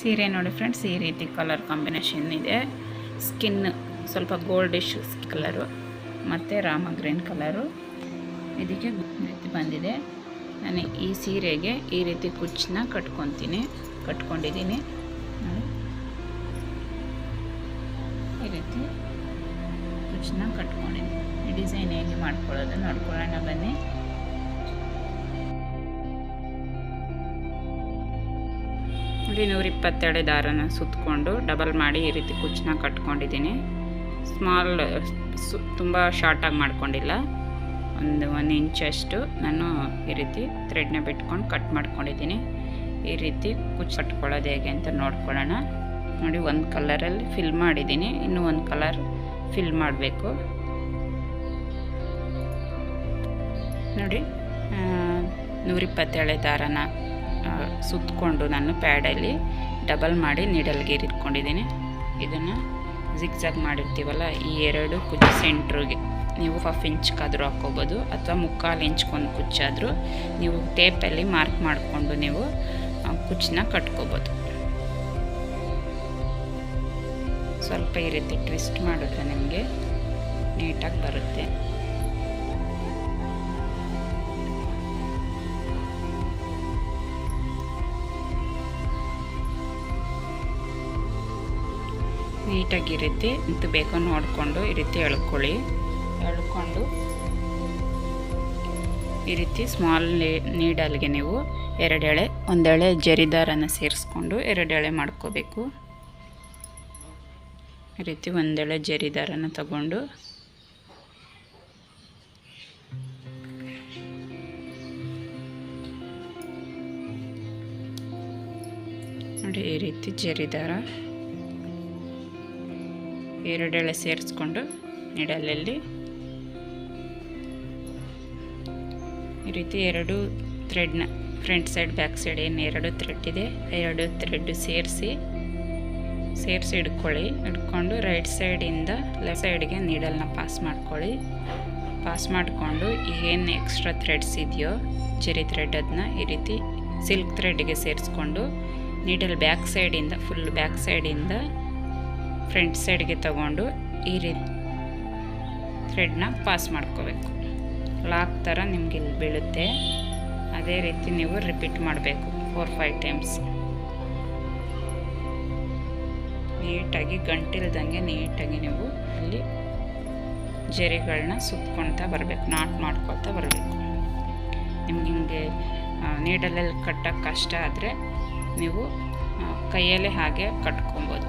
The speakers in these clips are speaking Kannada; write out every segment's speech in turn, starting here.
ಸೀರೆ ನೋಡಿ ಫ್ರೆಂಡ್ಸ್ ಈ ರೀತಿ ಕಲರ್ ಕಾಂಬಿನೇಷನ್ ಇದೆ. ಸ್ಕಿನ್ ಸ್ವಲ್ಪ ಗೋಲ್ಡಿಶ್ ಕಲರು ಮತ್ತು ರಾಮ ಗ್ರೀನ್ ಕಲರು ಇದಕ್ಕೆ ಬಂದಿದೆ. ನಾನು ಈ ಸೀರೆಗೆ ಈ ರೀತಿ ಕುಚ್ಚನ್ನ ಕಟ್ಕೊತೀನಿ, ಕಟ್ಕೊಂಡಿದ್ದೀನಿ. ನೋಡಿ. ಈ ರೀತಿ ಕುಚ್ಚನ್ನ ಕಟ್ಕೊಂಡಿದ್ದೀನಿ. ಡಿಸೈನ್ ಹೇಗೆ ಮಾಡ್ಕೊಳ್ಳೋದು ನೋಡ್ಕೊಳ್ಳೋಣ ಬನ್ನಿ. ನೋಡಿ ನೂರ ಇಪ್ಪತ್ತೆರಡು ದಾರನ ಸುತ್ತಕೊಂಡು ಡಬಲ್ ಮಾಡಿ ಈ ರೀತಿ ಕುಚ್ಚನ್ನ ಕಟ್ಕೊಂಡಿದ್ದೀನಿ. ಸ್ಮಾಲ್, ಸು, ತುಂಬ ಶಾರ್ಟಾಗಿ ಮಾಡ್ಕೊಂಡಿಲ್ಲ. ಒಂದು ಒಂದು ಇಂಚಷ್ಟು ನಾನು ಈ ರೀತಿ ಥ್ರೆಡ್ನ ಬಿಟ್ಕೊಂಡು ಕಟ್ ಮಾಡ್ಕೊಂಡಿದ್ದೀನಿ. ಈ ರೀತಿ ಕುಚ್ಚು ಕಟ್ಕೊಳ್ಳೋದು ಹೇಗೆ ಅಂತ ನೋಡ್ಕೊಳ್ಳೋಣ. ನೋಡಿ, ಒಂದು ಕಲರಲ್ಲಿ ಫಿಲ್ ಮಾಡಿದ್ದೀನಿ. ಇನ್ನೂ ಒಂದು ಕಲರ್ ಫಿಲ್ ಮಾಡಬೇಕು. ನೋಡಿ ನೂರಿಪ್ಪತ್ತೇಳು ದಾರನ ಸುತ್ತಕೊಂಡು ನಾನು ಪ್ಯಾಡಲ್ಲಿ ಡಬಲ್ ಮಾಡಿ ನೀಡಲ್ಗೆ ಇಟ್ಕೊಂಡಿದ್ದೀನಿ. ಇದನ್ನು ಜಿಗ್ಜಾಗ್ ಮಾಡಿರ್ತೀವಲ್ಲ, ಈ ಎರಡು ಕುಚ್ಚು ಸೆಂಟ್ರಿಗೆ ನೀವು ಹಾಫ್ ಇಂಚ್ಗಾದರೂ ಹಾಕ್ಕೋಬೋದು, ಅಥವಾ ಮುಕ್ಕಾಲು ಇಂಚ್ಗೊಂದು ಕುಚ್ಚಾದರೂ ನೀವು ಟೇಪಲ್ಲಿ ಮಾರ್ಕ್ ಮಾಡಿಕೊಂಡು ನೀವು ಕುಚ್ಚನ್ನ ಕಟ್ಕೋಬೋದು. ಸ್ವಲ್ಪ ಈ ರೀತಿ ಟ್ವಿಸ್ಟ್ ಮಾಡಿದ್ರೆ ನಿಮಗೆ ನೀಟಾಗಿ ಬರುತ್ತೆ. ನೀಟಾಗಿ ಈ ರೀತಿ ಇಂತು ಬೇಕೋ ನೋಡಿಕೊಂಡು ಈ ರೀತಿ ಎಳ್ಕೊಳ್ಳಿ. ಎಳ್ಕೊಂಡು ಈ ರೀತಿ ಸ್ಮಾಲ್ ನೀಡಲ್ಗೆ ನೀವು ಎರಡೆಳೆ ಒಂದೆಳೆ ಜರಿದಾರನ ಸೇರಿಸ್ಕೊಂಡು ಎರಡೆಳೆ ಮಾಡ್ಕೋಬೇಕು. ಈ ರೀತಿ ಒಂದೆಳೆ ಜರಿದಾರನ ತಗೊಂಡು ನೋಡಿ ಈ ರೀತಿ ಜರಿದಾರ. ಎರಡೆಳೆ ಸೇರಿಸ್ಕೊಂಡು ನಿಡಲಲ್ಲಿ. ಈ ರೀತಿ ಎರಡು ಥ್ರೆಡ್ನ ಫ್ರಂಟ್ ಸೈಡ್ ಬ್ಯಾಕ್ ಸೈಡ್ ಏನು ಎರಡು ಥ್ರೆಡ್ ಇದೆ, ಎರಡು ಥ್ರೆಡ್ ಸೇರಿಸಿ ಸೇರಿಸಿ ಹಿಡ್ಕೊಳ್ಳಿ ಹಿಡ್ಕೊಂಡು ರೈಟ್ ಸೈಡಿಂದ ಲೆಫ್ಟ್ ಸೈಡ್ಗೆ ನೀಡಲ್ನ ಪಾಸ್ ಮಾಡ್ಕೊಳ್ಳಿ. ಪಾಸ್ ಮಾಡಿಕೊಂಡು ಏನು ಎಕ್ಸ್ಟ್ರಾ ಥ್ರೆಡ್ಸ್ ಇದೆಯೋ ಜರಿ ಥ್ರೆಡ್ ಅದನ್ನ ಈ ರೀತಿ ಸಿಲ್ಕ್ ಥ್ರೆಡ್ಗೆ ಸೇರಿಸ್ಕೊಂಡು ನೀಡಲ್ ಬ್ಯಾಕ್ ಸೈಡಿಂದ ಫುಲ್ ಬ್ಯಾಕ್ ಸೈಡಿಂದ ಫ್ರಂಟ್ ಸೈಡ್ಗೆ ತಗೊಂಡು ಈ ರೀತಿ ಥ್ರೆಡ್ನ ಪಾಸ್ ಮಾಡ್ಕೋಬೇಕು. ಲಾಕ್ ಥರ ನಿಮ್ಗೆ ಇಲ್ಲಿ ಬೀಳುತ್ತೆ. ಅದೇ ರೀತಿ ನೀವು ರಿಪೀಟ್ ಮಾಡಬೇಕು ಫೋರ್ ಫೈವ್ ಟೈಮ್ಸ್ ನೀಟಾಗಿ ಗಂಟಿಲ್ದಂಗೆ ನೀಟಾಗಿ ನೀವು ಅಲ್ಲಿ ಜರಿಗಳನ್ನ ಸುತ್ಕೊಳ್ತಾ ಬರಬೇಕು, ನಾಟ್ ಮಾಡ್ಕೊಳ್ತಾ ಬರಬೇಕು. ನಿಮ್ಗೆ ಹಿಂಗೆ ನೀಡಲಲ್ಲಿ ಕಟ್ಟೋಕ್ಕೆ ಕಷ್ಟ ಆದರೆ ನೀವು ಕೈಯಲ್ಲೇ ಹಾಗೆ ಕಟ್ಕೊಬೋದು.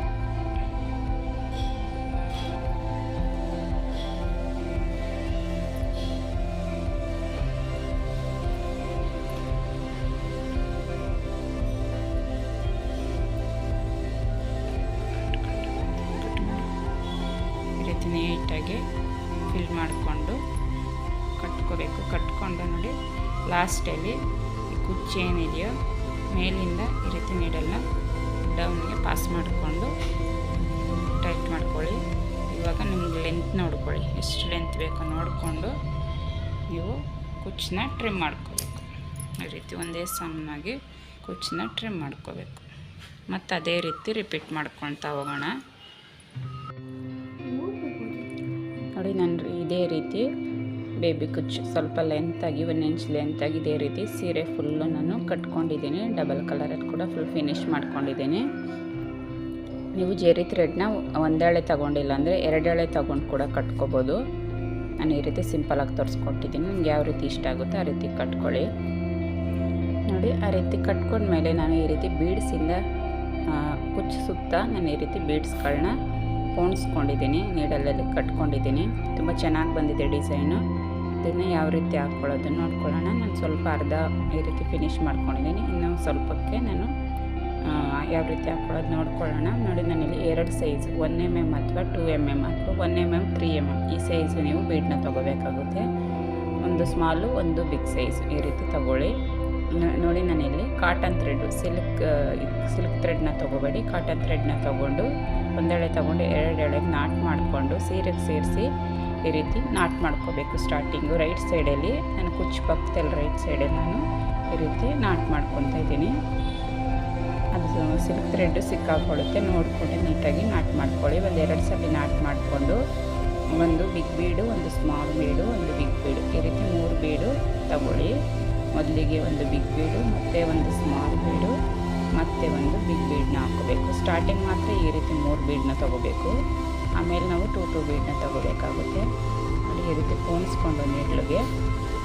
ಈ ಇದೆಯೋ ಮೇಲಿಂದ ಈ ರೀತಿ ನೀಡಲ್ನ ಡೌನ್ಗೆ ಪಾಸ್ ಮಾಡಿಕೊಂಡು ಟೈಟ್ ಮಾಡ್ಕೊಳ್ಳಿ. ಇವಾಗ ನಿಮ್ಗೆ ಲೆಂತ್ ನೋಡ್ಕೊಳ್ಳಿ. ಎಷ್ಟು ಲೆಂತ್ ಬೇಕೋ ನೋಡಿಕೊಂಡು ನೀವು ಕುಚ್ಚನ್ನ ಟ್ರಿಮ್ ಮಾಡ್ಕೋಬೇಕು. ಈ ರೀತಿ ಒಂದೇ ಸಮನಾಗಿ ಕುಚ್ಚನ್ನ ಟ್ರಿಮ್ ಮಾಡ್ಕೋಬೇಕು. ಮತ್ತು ಅದೇ ರೀತಿ ರಿಪೀಟ್ ಮಾಡ್ಕೊತಾ ಹೋಗೋಣ. ನೋಡಿ ನಾನು ಇದೇ ರೀತಿ ಬೇಬಿ ಕುಚ್ಚು ಸ್ವಲ್ಪ ಲೆಂತಾಗಿ ಒಂದು ಇಂಚ್ ಲೆಂತಾಗಿ ಇದೇ ರೀತಿ ಸೀರೆ ಫುಲ್ಲು ನಾನು ಕಟ್ಕೊಂಡಿದ್ದೀನಿ. ಡಬಲ್ ಕಲರಲ್ಲಿ ಕೂಡ ಫುಲ್ ಫಿನಿಶ್ ಮಾಡ್ಕೊಂಡಿದ್ದೀನಿ. ನೀವು ಜೇರಿ ಥ್ರೆಡ್ನ ಒಂದೇಳೆ ತಗೊಂಡಿಲ್ಲ ಅಂದರೆ ಎರಡೆಳೆ ತಗೊಂಡು ಕೂಡ ಕಟ್ಕೋಬೋದು. ನಾನು ಈ ರೀತಿ ಸಿಂಪಲಾಗಿ ತೋರಿಸ್ಕೊಟ್ಟಿದ್ದೀನಿ. ನಿಮ್ಗೆ ಯಾವ ರೀತಿ ಇಷ್ಟ ಆಗುತ್ತೋ ಆ ರೀತಿ ಕಟ್ಕೊಳ್ಳಿ. ನೋಡಿ, ಆ ರೀತಿ ಕಟ್ಕೊಂಡ್ಮೇಲೆ ನಾನು ಈ ರೀತಿ ಬೀಡ್ಸಿಂದ ಕುಚ್ಚು ಸುತ್ತ ನಾನು ಈ ರೀತಿ ಬೀಡ್ಸ್ಗಳನ್ನ ಪೋಣಿಸ್ಕೊಂಡಿದ್ದೀನಿ ನೀಡಲಲ್ಲಿ ಕಟ್ಕೊಂಡಿದ್ದೀನಿ. ತುಂಬ ಚೆನ್ನಾಗಿ ಬಂದಿದೆ ಡಿಸೈನು ಇದನ್ನು ಯಾವ ರೀತಿ ಹಾಕ್ಕೊಳ್ಳೋದು ನೋಡ್ಕೊಳ್ಳೋಣ. ನಾನು ಸ್ವಲ್ಪ ಅರ್ಧ ಈ ರೀತಿ ಫಿನಿಶ್ ಮಾಡ್ಕೊಂಡಿದ್ದೀನಿ. ಇನ್ನು ಸ್ವಲ್ಪಕ್ಕೆ ನಾನು ಯಾವ ರೀತಿ ಹಾಕ್ಕೊಳ್ಳೋದು ನೋಡ್ಕೊಳ್ಳೋಣ. ನೋಡಿ, ನಾನಿಲ್ಲಿ ಎರಡು ಸೈಜ್ ಒನ್ ಎಂ ಎಂ ಅಥವಾ ಟೂ ಎಂ ಎಂ ಅಥವಾ one M M three M M ಈ ಸೈಜ್ ನೀವು ಬೀಡನ್ನ ತೊಗೋಬೇಕಾಗುತ್ತೆ. ಒಂದು ಸ್ಮಾಲು ಒಂದು ಬಿಗ್ ಸೈಜ್ ಈ ರೀತಿ ತೊಗೊಳ್ಳಿ. ನೋಡಿ, ನಾನಿಲ್ಲಿ ಕಾಟನ್ ಥ್ರೆಡ್ ಸಿಲ್ಕ್ ಸಿಲ್ಕ್ ಥ್ರೆಡ್ನ ತೊಗೋಬೇಡಿ. ಕಾಟನ್ ಥ್ರೆಡ್ನ ತೊಗೊಂಡು ಒಂದೆಳೆ ತೊಗೊಂಡು ಎರಡು ಎಳೆಗೆ ನಾಟ್ ಮಾಡಿಕೊಂಡು ಸೀರೆಗೆ ಸೇರಿಸಿ ಈ ರೀತಿ ನಾಟ್ ಮಾಡ್ಕೋಬೇಕು ಸ್ಟಾರ್ಟಿಂಗು ರೈಟ್ ಸೈಡಲ್ಲಿ ನಾನು ಕುಚ್ಚು ಪಕ್ಕದಲ್ಲಿ ರೈಟ್ ಸೈಡಲ್ಲಿ ನಾನು ಈ ರೀತಿ ನಾಟ್ ಮಾಡ್ಕೊತಾ ಇದ್ದೀನಿ. ಅದು ಸಿಲ್ಕ್ ಥ್ರೆಡ್ಡು ಸಿಕ್ಕಾಕೊಳ್ಳುತ್ತೆ. ನೋಡಿಕೊಂಡು ನೀಟಾಗಿ ನಾಟ್ ಮಾಡ್ಕೊಳ್ಳಿ. ಒಂದು ಎರಡು ಸಲ ನಾಟ್ ಮಾಡಿಕೊಂಡು ಒಂದು ಬಿಗ್ ಬೀಡು ಒಂದು ಸ್ಮಾಲ್ ಬೀಡು ಒಂದು ಬಿಗ್ ಬೀಡು ಈ ರೀತಿ ಮೂರು ಬೀಡು ತಗೊಳ್ಳಿ. ಮೊದಲಿಗೆ ಒಂದು ಬಿಗ್ ಬೀಡು ಮತ್ತು ಒಂದು ಸ್ಮಾಲ್ ಬೀಡು ಮತ್ತು ಒಂದು ಬಿಗ್ ಬೀಡನ್ನ ಹಾಕೋಬೇಕು. ಸ್ಟಾರ್ಟಿಂಗ್ ಮಾತ್ರ ಈ ರೀತಿ ಮೂರು ಬೀಡನ್ನ ತೊಗೋಬೇಕು. ಆಮೇಲೆ ನಾವು ಟೂ ಟೂ ಬೀಡನ್ನ ತೊಗೋಬೇಕಾಗುತ್ತೆ. ಅಲ್ಲಿ ಈ ರೀತಿ ಪೋಣಿಸ್ಕೊಂಡು ನೀಡ್ಲಿಗೆ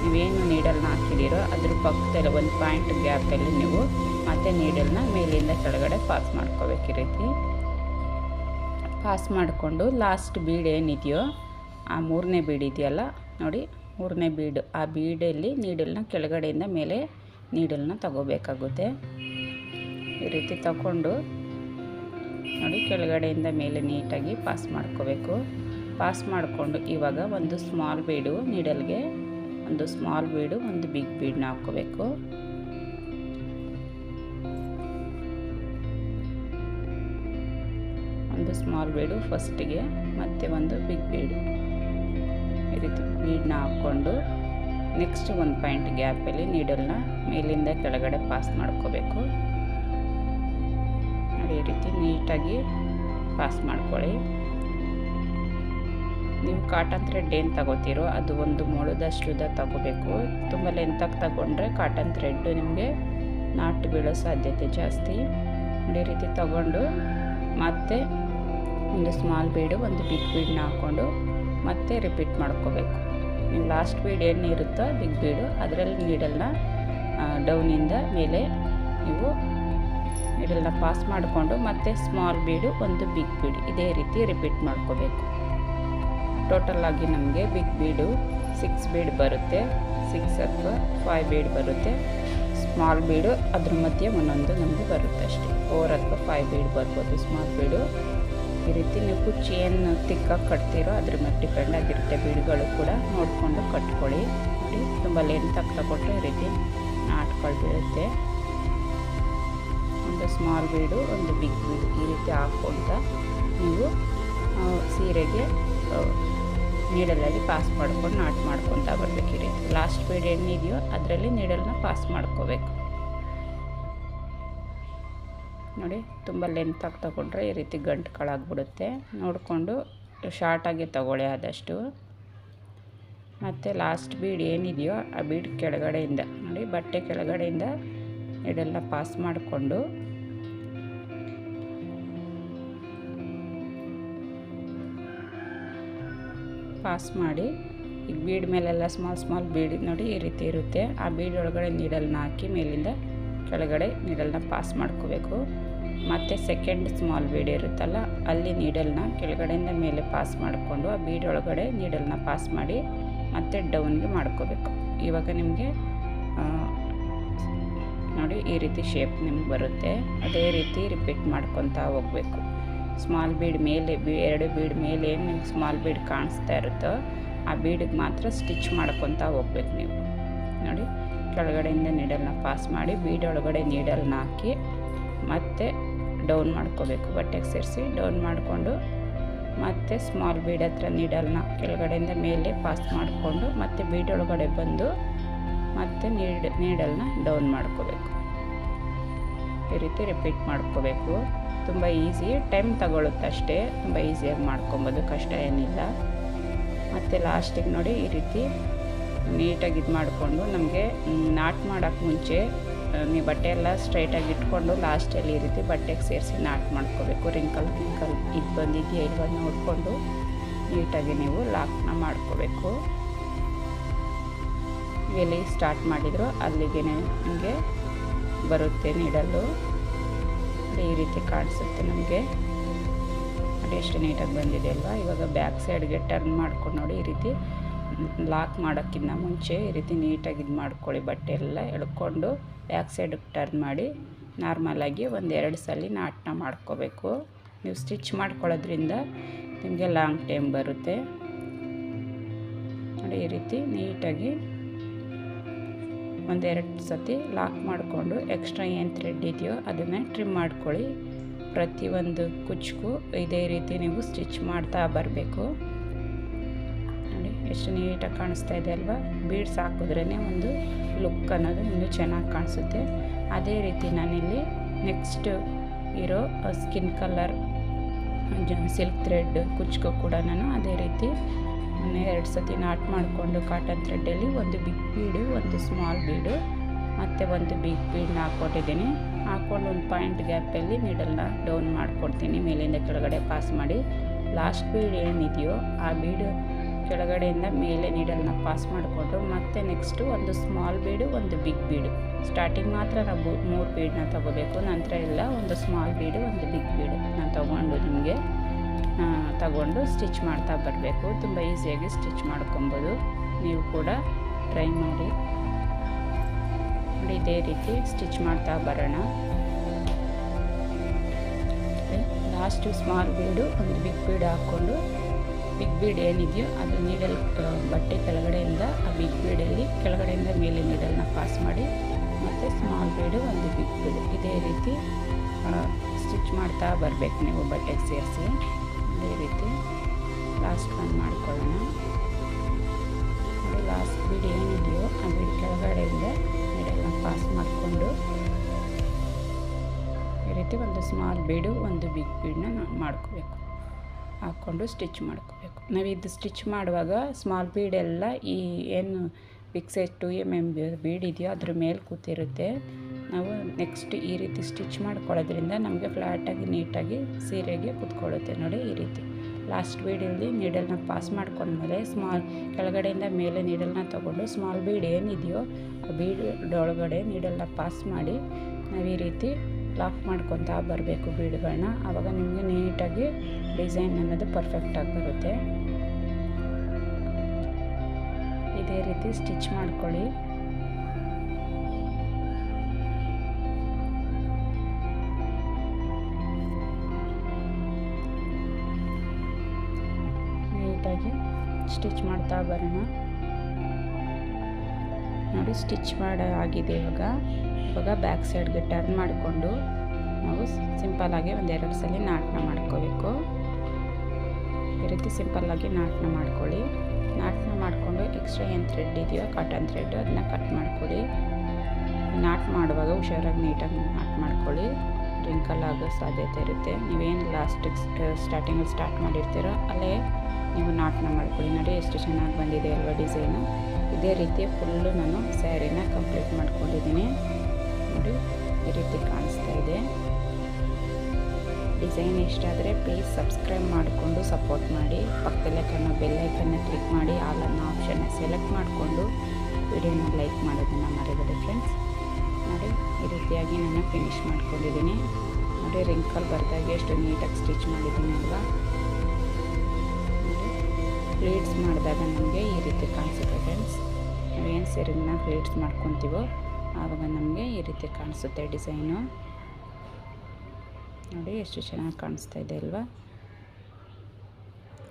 ನೀವೇನು ನೀಡಲ್ನ ಹಾಕಿದ್ದೀರೋ ಅದ್ರ ಪಕ್ಕದಲ್ಲಿ ಒಂದು ಪಾಯಿಂಟ್ ಗ್ಯಾಪಲ್ಲಿ ನೀವು ಮತ್ತೆ ನೀಡಲ್ನ ಮೇಲಿಂದ ಕೆಳಗಡೆ ಪಾಸ್ ಮಾಡ್ಕೋಬೇಕು ಈ ರೀತಿ. ಪಾಸ್ ಮಾಡಿಕೊಂಡು ಲಾಸ್ಟ್ ಬೀಡ್ ಏನಿದೆಯೋ ಆ ಮೂರನೇ ಬೀಡ್ ಇದೆಯಲ್ಲ, ನೋಡಿ ಮೂರನೇ ಬೀಡು, ಆ ಬೀಡಲ್ಲಿ ನೀಡಲ್ನ ಕೆಳಗಡೆಯಿಂದ ಮೇಲೆ ನೀಡಲ್ನ ತಗೋಬೇಕಾಗುತ್ತೆ. ಈ ರೀತಿ ತಗೊಂಡು ನೋಡಿ ಕೆಳಗಡೆಯಿಂದ ಮೇಲೆ ನೀಟಾಗಿ ಪಾಸ್ ಮಾಡ್ಕೋಬೇಕು. ಪಾಸ್ ಮಾಡಿಕೊಂಡು ಇವಾಗ ಒಂದು ಸ್ಮಾಲ್ ಬೀಡು ನೀಡಲ್ಗೆ ಒಂದು ಸ್ಮಾಲ್ ಬೀಡು ಒಂದು ಬಿಗ್ ಬೀಡನ್ನ ಹಾಕ್ಕೋಬೇಕು. ಒಂದು ಸ್ಮಾಲ್ ಬೀಡು ಫಸ್ಟಿಗೆ ಮತ್ತು ಒಂದು ಬಿಗ್ ಬೀಡು ಈ ರೀತಿ ಬೀಡನ್ನ ಹಾಕ್ಕೊಂಡು ನೆಕ್ಸ್ಟ್ ಒಂದು ಪಾಯಿಂಟ್ ಗ್ಯಾಪಲ್ಲಿ ನೀಡಲ್ನ ಮೇಲಿಂದ ಕೆಳಗಡೆ ಪಾಸ್ ಮಾಡ್ಕೋಬೇಕು. ಈ ರೀತಿ ನೀಟಾಗಿ ಪಾಸ್ ಮಾಡ್ಕೊಳ್ಳಿ. ನೀವು ಕಾಟನ್ ಥ್ರೆಡ್ ಏನು ತಗೋತೀರೋ ಅದು ಒಂದು ಮೊಳದಷ್ಟು ಉದ್ದ ತಗೋಬೇಕು. ತುಂಬ ಲೆಂತಾಗಿ ತಗೊಂಡ್ರೆ ಕಾಟನ್ ಥ್ರೆಡ್ಡು ನಿಮಗೆ ನಾಟು ಬೀಳೋ ಸಾಧ್ಯತೆ ಜಾಸ್ತಿ. ಈ ರೀತಿ ತಗೊಂಡು ಮತ್ತೆ ಒಂದು ಸ್ಮಾಲ್ ಬೀಡು ಒಂದು ಬಿಗ್ ಬೀಡನ್ನ ಹಾಕ್ಕೊಂಡು ಮತ್ತೆ ರಿಪೀಟ್ ಮಾಡ್ಕೋಬೇಕು. ನೀವು ಲಾಸ್ಟ್ ಬೀಡ್ ಏನಿರುತ್ತೋ ಬಿಗ್ ಬೀಡು ಅದರಲ್ಲಿ ನೀಡಲ್ನ ಡೌನಿಂದ ಮೇಲೆ ನೀವು ನೀಡಲ್ನ ಪಾಸ್ ಮಾಡಿಕೊಂಡು ಮತ್ತೆ ಸ್ಮಾಲ್ ಬೀಡು ಒಂದು ಬಿಗ್ ಬೀಡು ಇದೇ ರೀತಿ ರಿಪೀಟ್ ಮಾಡ್ಕೋಬೇಕು. ಟೋಟಲಾಗಿ ನಮಗೆ ಬಿಗ್ ಬೀಡು ಸಿಕ್ಸ್ ಬೀಡ್ ಬರುತ್ತೆ. ಸಿಕ್ಸ್ ಅಥವಾ ಫೈವ್ ಬೀಡ್ ಬರುತ್ತೆ. ಸ್ಮಾಲ್ ಬೀಡು ಅದ್ರ ಮಧ್ಯೆ ಒಂದೊಂದು ನಮಗೆ ಬರುತ್ತೆ ಅಷ್ಟೇ. ಫೋರ್ ಅಥವಾ ಫೈವ್ ಬೀಡ್ ಬರ್ಬೋದು ಸ್ಮಾಲ್ ಬೀಡು ಈ ರೀತಿ ನೀವು ಕುಚ್ಚಿ ಏನು ತಿಕ್ಕಾಗಿ ಕಟ್ತೀರೋ ಅದ್ರ ಮೇಲೆ ಡಿಪೆಂಡ್ ಆಗಿರುತ್ತೆ. ಬೀಡುಗಳು ಕೂಡ ನೋಡಿಕೊಂಡು ಕಟ್ಕೊಳ್ಳಿ. ನೋಡಿ, ತುಂಬ ಲೆಂತಾಗಿ ತಗೊಂಡ್ರೆ ಈ ರೀತಿ ನಾಟ್ಗಳು ಒಂದು ಸ್ಮಾಲ್ ಬೀಡು ಒಂದು ಬಿಗ್ ಬೀಡು ಈ ರೀತಿ ಹಾಕ್ಕೊಂತ ನೀವು ಸೀರೆಗೆ ನೀಡಲಲ್ಲಿ ಪಾಸ್ ಮಾಡ್ಕೊಂಡು ನಾಟ್ ಮಾಡ್ಕೊತಾ ಬರಬೇಕು. ಈ ರೀತಿ ಲಾಸ್ಟ್ ಬೀಡ್ ಏನಿದೆಯೋ ಅದರಲ್ಲಿ ನೀಡಲನ್ನ ಪಾಸ್ ಮಾಡ್ಕೋಬೇಕು. ನೋಡಿ, ತುಂಬ ಲೆಂತಾಗಿ ತಗೊಂಡ್ರೆ ಈ ರೀತಿ ಗಂಟುಗಳಾಗ್ಬಿಡುತ್ತೆ ನೋಡಿಕೊಂಡು ಶಾರ್ಟಾಗಿ ತಗೊಳ್ಳಿ ಆದಷ್ಟು. ಮತ್ತು ಲಾಸ್ಟ್ ಬೀಡ್ ಏನಿದೆಯೋ ಆ ಬೀಡ್ ಕೆಳಗಡೆಯಿಂದ, ನೋಡಿ, ಬಟ್ಟೆ ಕೆಳಗಡೆಯಿಂದ ಇಡೆಲ್ಲ ಪಾಸ್ ಮಾಡಿಕೊಂಡು ಪಾಸ್ ಮಾಡಿ ಈಗ ಬೀಡ್ ಮೇಲೆಲ್ಲ ಸ್ಮಾಲ್ ಸ್ಮಾಲ್ ಬೀಡ್ ನೋಡಿ ಈ ರೀತಿ ಇರುತ್ತೆ. ಆ ಬೀಡ್ ಒಳಗಡೆ ನೀಡಲ್ನ ಹಾಕಿ ಮೇಲಿಂದ ಕೆಳಗಡೆ ನೀಡಲ್ನ ಪಾಸ್ ಮಾಡ್ಕೋಬೇಕು. ಮತ್ತು ಸೆಕೆಂಡ್ ಸ್ಮಾಲ್ ಬೀಡ್ ಇರುತ್ತಲ್ಲ, ಅಲ್ಲಿ ನೀಡಲ್ನ ಕೆಳಗಡೆಯಿಂದ ಮೇಲೆ ಪಾಸ್ ಮಾಡಿಕೊಂಡು, ಆ ಬೀಡ್ ಒಳಗಡೆ ನೀಡಲ್ನ ಪಾಸ್ ಮಾಡಿ, ಮತ್ತೆ ಡೌನ್ಗೆ ಮಾಡ್ಕೋಬೇಕು. ಇವಾಗ ನಿಮಗೆ ನೋಡಿ ಈ ರೀತಿ ಶೇಪ್ ನಿಮ್ಗೆ ಬರುತ್ತೆ. ಅದೇ ರೀತಿ ರಿಪೀಟ್ ಮಾಡ್ಕೊತಾ ಹೋಗಬೇಕು. ಸ್ಮಾಲ್ ಬೀಡ್ ಮೇಲೆ ಎರಡು ಬೀಡ್ ಮೇಲೆ ಏನು ನಿಮ್ಗೆ ಸ್ಮಾಲ್ ಬೀಡ್ ಕಾಣಿಸ್ತಾ ಇರುತ್ತೋ. ಆ ಬೀಡಿಗೆ ಮಾತ್ರ ಸ್ಟಿಚ್ ಮಾಡ್ಕೊತಾ ಹೋಗ್ಬೇಕು ನೀವು. ನೋಡಿ, ಕೆಳಗಡೆಯಿಂದ ನೀಡಲ್ನ ಪಾಸ್ ಮಾಡಿ ಬೀಡ್ ಒಳಗಡೆ ನೀಡಲ್ನ ಹಾಕಿ, ಮತ್ತೆ ಡೌನ್ ಮಾಡ್ಕೋಬೇಕು. ಬಟ್ಟೆಗೆ ಸೇರಿಸಿ ಡೌನ್ ಮಾಡಿಕೊಂಡು, ಮತ್ತು ಸ್ಮಾಲ್ ಬೀಡ್ ಹತ್ರ ನೀಡಲ್ನ ಕೆಳಗಡೆಯಿಂದ ಮೇಲೆ ಪಾಸ್ ಮಾಡಿಕೊಂಡು, ಮತ್ತೆ ಬೀಡ್ ಒಳಗಡೆ ಬಂದು, ಮತ್ತೆ ನೀಡ್ ನೀಡಲ್ನ ಡೌನ್ ಮಾಡ್ಕೋಬೇಕು. ಈ ರೀತಿ ರಿಪೀಟ್ ಮಾಡ್ಕೋಬೇಕು. ತುಂಬ ಈಸಿ. ಟೈಮ್ ತಗೊಳುತ್ತೆ ಅಷ್ಟೇ. ತುಂಬ ಈಸಿಯಾಗಿ ಮಾಡ್ಕೊಬೋದು. ಕಷ್ಟ ಏನಿಲ್ಲ. ಮತ್ತು ಲಾಸ್ಟಿಗೆ ನೋಡಿ ಈ ರೀತಿ ನೀಟಾಗಿ ಇದು ಮಾಡಿಕೊಂಡು ನಮಗೆ ನಾಟ್ ಮಾಡೋಕ್ಕೆ ಮುಂಚೆ ನೀವು ಬಟ್ಟೆ ಎಲ್ಲ ಸ್ಟ್ರೈಟಾಗಿ ಇಟ್ಕೊಂಡು ಲಾಸ್ಟಲ್ಲಿ ಈ ರೀತಿ ಬಟ್ಟೆಗೆ ಸೇರಿಸಿ ನಾಟ್ ಮಾಡ್ಕೋಬೇಕು. ರಿಂಕಲ್ ರಿಂಕಲ್ ಇದು ಬಂದಿದೆಯಾ ಇಲ್ವಾ ನೋಡಿಕೊಂಡು ನೀಟಾಗಿ ನೀವು ಲಾಕ್ನ ಮಾಡ್ಕೋಬೇಕು. ಎಲ್ಲಿ ಸ್ಟಾರ್ಟ್ ಮಾಡಿದ್ರು. ಅಲ್ಲಿಗೆ ನಿಮಗೆ ಬರುತ್ತೆ ನೀಡಲು. ಈ ರೀತಿ ಕಾಣಿಸುತ್ತೆ ನಮಗೆ. ನೋಡಿ ಎಷ್ಟು ನೀಟಾಗಿ ಬಂದಿದೆ ಅಲ್ವಾ? ಇವಾಗ ಬ್ಯಾಕ್ ಸೈಡ್ಗೆ ಟರ್ನ್ ಮಾಡ್ಕೊಂಡು ನೋಡಿ ಈ ರೀತಿ ಲಾಕ್ ಮಾಡೋಕ್ಕಿಂತ ಮುಂಚೆ ಈ ರೀತಿ ನೀಟಾಗಿ ಇದು ಮಾಡ್ಕೊಳ್ಳಿ. ಬಟ್ಟೆ ಎಲ್ಲ ಎಳ್ಕೊಂಡು ಬ್ಯಾಕ್ ಸೈಡಿಗೆ ಟರ್ನ್ ಮಾಡಿ ನಾರ್ಮಲಾಗಿ ಒಂದೆರಡು ಸಲ ನಾಟನ ಮಾಡ್ಕೋಬೇಕು. ನೀವು ಸ್ಟಿಚ್ ಮಾಡ್ಕೊಳ್ಳೋದ್ರಿಂದ ನಿಮಗೆ ಲಾಂಗ್ ಟೈಮ್ ಬರುತ್ತೆ. ನೋಡಿ ಈ ರೀತಿ ನೀಟಾಗಿ ಒಂದೆರಡು ಸತಿ ಲಾಕ್ ಮಾಡಿಕೊಂಡು ಎಕ್ಸ್ಟ್ರಾ ಏನು ಥ್ರೆಡ್ ಇದೆಯೋ ಅದನ್ನು ಟ್ರಿಮ್ ಮಾಡ್ಕೊಳ್ಳಿ. ಪ್ರತಿಯೊಂದು ಕುಚ್ಗೂ ಇದೇ ರೀತಿ ನೀವು ಸ್ಟಿಚ್ ಮಾಡ್ತಾ ಬರಬೇಕು. ನೋಡಿ, ಎಷ್ಟು ನೀಟಾಗಿ ಕಾಣಿಸ್ತಾ ಇದೆ ಅಲ್ವಾ? ಬೀಡ್ಸ್ ಹಾಕಿದ್ರೇ ಒಂದು ಲುಕ್ ಅನ್ನೋದು ಇನ್ನೂ ಚೆನ್ನಾಗಿ ಕಾಣಿಸುತ್ತೆ. ಅದೇ ರೀತಿ ನಾನಿಲ್ಲಿ ನೆಕ್ಸ್ಟ್ ಇರೋ ಸ್ಕಿನ್ ಕಲರ್ ಸಿಲ್ಕ್ ಥ್ರೆಡ್ ಕುಚ್ಕೋ ಕೂಡ ನಾನು ಅದೇ ರೀತಿ ಎರಡು ಸತಿ ನಾಟ್ ಮಾಡಿಕೊಂಡು ಕಾಟನ್ ಥ್ರೆಡ್ಡಲ್ಲಿ ಒಂದು ಬಿಗ್ ಬೀಡು ಒಂದು ಸ್ಮಾಲ್ ಬೀಡು ಮತ್ತು ಒಂದು ಬಿಗ್ ಬೀಡನ್ನ ಹಾಕ್ಕೊಟ್ಟಿದ್ದೀನಿ. ಹಾಕ್ಕೊಂಡು ಒಂದು ಪಾಯಿಂಟ್ ಗ್ಯಾಪಲ್ಲಿ ನೀಡಲ್ನ ಡೌನ್ ಮಾಡಿಕೊಡ್ತೀನಿ, ಮೇಲಿಂದ ಕೆಳಗಡೆ ಪಾಸ್ ಮಾಡಿ. ಲಾಸ್ಟ್ ಬೀಡ್ ಏನಿದೆಯೋ ಆ ಬೀಡು ಕೆಳಗಡೆಯಿಂದ ಮೇಲೆ ನೀಡಲ್ನ ಪಾಸ್ ಮಾಡಿಕೊಂಡು ಮತ್ತೆ ನೆಕ್ಸ್ಟು ಒಂದು ಸ್ಮಾಲ್ ಬೀಡು ಒಂದು ಬಿಗ್ ಬೀಡು ಸ್ಟಾರ್ಟಿಂಗ್ ಮಾತ್ರ ನಾವು ಮೂರು ಬೀಡನ್ನ ತೊಗೋಬೇಕು, ನಂತರ ಎಲ್ಲ ಒಂದು ಸ್ಮಾಲ್ ಬೀಡು ಒಂದು ಬಿಗ್ ಬೀಡು ನಾನು ತೊಗೊಂಡು ನಿಮಗೆ ತಗೊಂಡು ಸ್ಟಿಚ್ ಮಾಡ್ತಾ ಬರಬೇಕು. ತುಂಬ ಈಸಿಯಾಗಿ ಸ್ಟಿಚ್ ಮಾಡ್ಕೊಬೋದು. ನೀವು ಕೂಡ ಟ್ರೈ ಮಾಡಿ. ಇದೇ ರೀತಿ ಸ್ಟಿಚ್ ಮಾಡ್ತಾ ಬರೋಣ. ಲಾಸ್ಟು ಸ್ಮಾಲ್ ಬೀಡು ಒಂದು ಬಿಗ್ ಬೀಡ್ ಹಾಕ್ಕೊಂಡು ಬಿಗ್ ಬೀಡ್ ಏನಿದೆಯೋ ಅದು ನೀಡಲ್ ಬಟ್ಟೆ ಕೆಳಗಡೆಯಿಂದ, ಆ ಬಿಗ್ ಬೀಡಲ್ಲಿ ಕೆಳಗಡೆಯಿಂದ ಮೇಲೆ ನೀಡಲ್ನ ಪಾಸ್ ಮಾಡಿ, ಮತ್ತು ಸ್ಮಾಲ್ ಬೀಡು ಒಂದು ಬಿಗ್ ಬೀಡು ಇದೇ ರೀತಿ ಸ್ಟಿಚ್ ಮಾಡ್ತಾ ಬರಬೇಕು ನೀವು ಬಟ್ಟೆಗೆ ಸೇರಿಸಿ. ಇದೇ ರೀತಿ ಲಾಸ್ಟ್ ಒನ್ ಮಾಡ್ಕೊಳ್ಳೋಣ. ಲಾಸ್ಟ್ ಬೀಡ್ ಏನಿದೆಯೋ ಅದು ಕೆಳಗಡೆಯಿಂದ ನೀಡಲ್ನ ಪಾಸ್ ಮಾಡಿಕೊಂಡು ಈ ರೀತಿ ಒಂದು ಸ್ಮಾಲ್ ಬೀಡು ಒಂದು ಬಿಗ್ ಬೀಡನ್ನ ನಾವು ಮಾಡ್ಕೋಬೇಕು. ಹಾಕ್ಕೊಂಡು ಸ್ಟಿಚ್ ಮಾಡ್ಕೋಬೇಕು. ನಾವು ಇದು ಸ್ಟಿಚ್ ಮಾಡುವಾಗ ಸ್ಮಾಲ್ ಬೀಡೆಲ್ಲ ಈ ಏನು fixed two M M bead ಇದೆಯೋ ಅದ್ರ ಮೇಲೆ ಕೂತಿರುತ್ತೆ. ನಾವು ನೆಕ್ಸ್ಟ್ ಈ ರೀತಿ ಸ್ಟಿಚ್ ಮಾಡ್ಕೊಳ್ಳೋದ್ರಿಂದ ನಮಗೆ ಫ್ಲ್ಯಾಟಾಗಿ ನೀಟಾಗಿ ಸೀರೆಗೆ ಕುತ್ಕೊಳ್ಳುತ್ತೆ ನೋಡಿ ಈ ರೀತಿ. ಲಾಸ್ಟ್ ಬೀಡಲ್ಲಿ ನೀಡಲ್ನ ಪಾಸ್ ಮಾಡ್ಕೊಂಡ್ಮೇಲೆ ಸ್ಮಾಲ್ ಕೆಳಗಡೆಯಿಂದ ಮೇಲೆ ನೀಡಲ್ನ ತೊಗೊಂಡು ಸ್ಮಾಲ್ ಬೀಡ್ ಏನಿದೆಯೋ ಆ ಬೀಡೊಳಗಡೆ ನೀಡಲ್ನ ಪಾಸ್ ಮಾಡಿ ನಾವು ಈ ರೀತಿ ಲಾಕ್ ಮಾಡ್ಕೊತಾ ಬರಬೇಕು ಬೀಡ್ಗಳನ್ನ ಆವಾಗ ನಿಮಗೆ ನೀಟಾಗಿ ಡಿಸೈನ್ ಅನ್ನೋದು ಪರ್ಫೆಕ್ಟಾಗಿ ಬರುತ್ತೆ. ಇದೇ ರೀತಿ ಸ್ಟಿಚ್ ಮಾಡ್ಕೊಳ್ಳಿ. ಸ್ಟಿಚ್ ಮಾಡ್ತಾ ಬರೋಣ. ನೋಡಿ, ಸ್ಟಿಚ್ ಮಾಡ ಆಗಿದೆ ಇವಾಗ. ಇವಾಗ ಬ್ಯಾಕ್ ಸೈಡ್ಗೆ ಟರ್ನ್ ಮಾಡಿಕೊಂಡು ನಾವು ಸಿಂಪಲ್ಲಾಗಿ ಒಂದೆರಡು ಸಲ ನಾಟನ ಮಾಡ್ಕೋಬೇಕು. ಈ ರೀತಿ ಸಿಂಪಲ್ಲಾಗಿ ನಾಟನ ಮಾಡ್ಕೊಳ್ಳಿ. ನಾಟನ ಮಾಡಿಕೊಂಡು ಎಕ್ಸ್ಟ್ರಾ ಏನು ಥ್ರೆಡ್ ಇದೆಯೋ ಕಾಟನ್ ಥ್ರೆಡ್ ಅದನ್ನ ಕಟ್ ಮಾಡ್ಕೊಳ್ಳಿ. ನಾಟ್ ಮಾಡುವಾಗ ಹುಷಾರಾಗಿ ನೀಟಾಗಿ ನಾಟ್ ಮಾಡ್ಕೊಳ್ಳಿ. ರಿಂಕಲ್ ಆಗೋ ಸಾಧ್ಯತೆ ಇರುತ್ತೆ. ನೀವೇನು ಲಾಸ್ಟಿಗೆ ಸ್ಟಾರ್ಟಿಂಗಲ್ಲಿ ಸ್ಟಾರ್ಟ್ ಮಾಡಿರ್ತೀರೋ ಅಲ್ಲೇ ನೀವು ನಾಟನ ಮಾಡ್ಕೊಳ್ಳಿ ನೋಡಿ ಎಷ್ಟು ಚೆನ್ನಾಗಿ ಬಂದಿದೆ ಅಲ್ವಾ ಡಿಸೈನು ಇದೇ ರೀತಿ ಫುಲ್ಲು ನಾನು ಸ್ಯಾರಿನ ಕಂಪ್ಲೀಟ್ ಮಾಡ್ಕೊಂಡಿದ್ದೀನಿ. ನೋಡಿ, ಈ ರೀತಿ ಕಾಣಿಸ್ತಾ ಇದೆ. ಡಿಸೈನ್ ಇಷ್ಟ ಆದರೆ ಪ್ಲೀಸ್ ಸಬ್ಸ್ಕ್ರೈಬ್ ಮಾಡಿಕೊಂಡು ಸಪೋರ್ಟ್ ಮಾಡಿ. ಪಕ್ಕದಲ್ಲೇ ಕಣ್ಣು ಬೆಲ್ಲೈಕನ್ನ ಕ್ಲಿಕ್ ಮಾಡಿ. ಆಲನ್ನು ಆಪ್ಷನ್ನ ಸೆಲೆಕ್ಟ್ ಮಾಡಿಕೊಂಡು ವಿಡಿಯೋನ ಲೈಕ್ ಮಾಡೋದನ್ನು ಮರಿಬೇಡಿ ಫ್ರೆಂಡ್ಸ್ ನೋಡಿ, ಈ ರೀತಿಯಾಗಿ ನಾನು ಫಿನಿಶ್ ಮಾಡ್ಕೊಂಡಿದ್ದೀನಿ. ನೋಡಿ ರಿಂಕಲ್ ಬರ್ದಾಗೆ ಎಷ್ಟು ನೀಟಾಗಿ ಸ್ಟಿಚ್ ಮಾಡಿದ್ದೀನಿ ಅಲ್ವಾ. ಪ್ಲೇಟ್ಸ್ ಮಾಡಿದಾಗ ನಮಗೆ ಈ ರೀತಿ ಕಾಣಿಸುತ್ತೆ ಫ್ರೆಂಡ್ಸ್ ನಾವೇನು ಸೀರೆನ ಪ್ಲೇಟ್ಸ್ ಮಾಡ್ಕೊತೀವೋ ಆವಾಗ ನಮಗೆ ಈ ರೀತಿ ಕಾಣಿಸುತ್ತೆ ಡಿಸೈನು ನೋಡಿ ಎಷ್ಟು ಚೆನ್ನಾಗಿ ಕಾಣಿಸ್ತಾ ಇದೆ ಅಲ್ವಾ?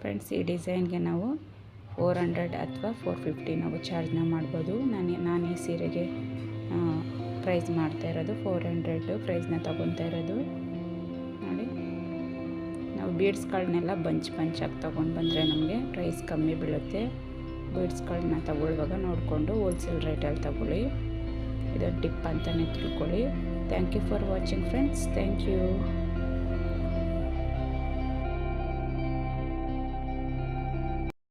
ಫ್ರೆಂಡ್ಸ್ ಈ ಡಿಸೈನ್ಗೆ ನಾವು ಫೋರ್ ಹಂಡ್ರೆಡ್ ಅಥವಾ ಫೋರ್ ಫಿಫ್ಟಿ ನಾವು ಚಾರ್ಜ್ನ ಮಾಡ್ಬೋದು. ನಾನು ನಾನು ಈ ಸೀರೆಗೆ ಪ್ರೈಸ್ ಮಾಡ್ತಾ ಇರೋದು ಫೋರ್ ಹಂಡ್ರೆಡ್ ಪ್ರೈಸ್ನ ತೊಗೊತಾ ಇರೋದು. ಬೀಡ್ಸ್ಗಳನ್ನೆಲ್ಲ ಬಂಚ್ ಬಂಚಾಗಿ ತೊಗೊಂಡು ಬಂದರೆ ನಮಗೆ ಪ್ರೈಸ್ ಕಮ್ಮಿ ಬೀಳುತ್ತೆ. ಬೀಡ್ಸ್ಗಳನ್ನ ತಗೊಳ್ಳುವಾಗ ನೋಡಿಕೊಂಡು ಹೋಲ್ಸೇಲ್ ರೇಟಲ್ಲಿ ತಗೊಳ್ಳಿ. ಇದು ಟಿಪ್ ಅಂತಲೇ ತಿಳ್ಕೊಳ್ಳಿ. Thank you for watching friends thank you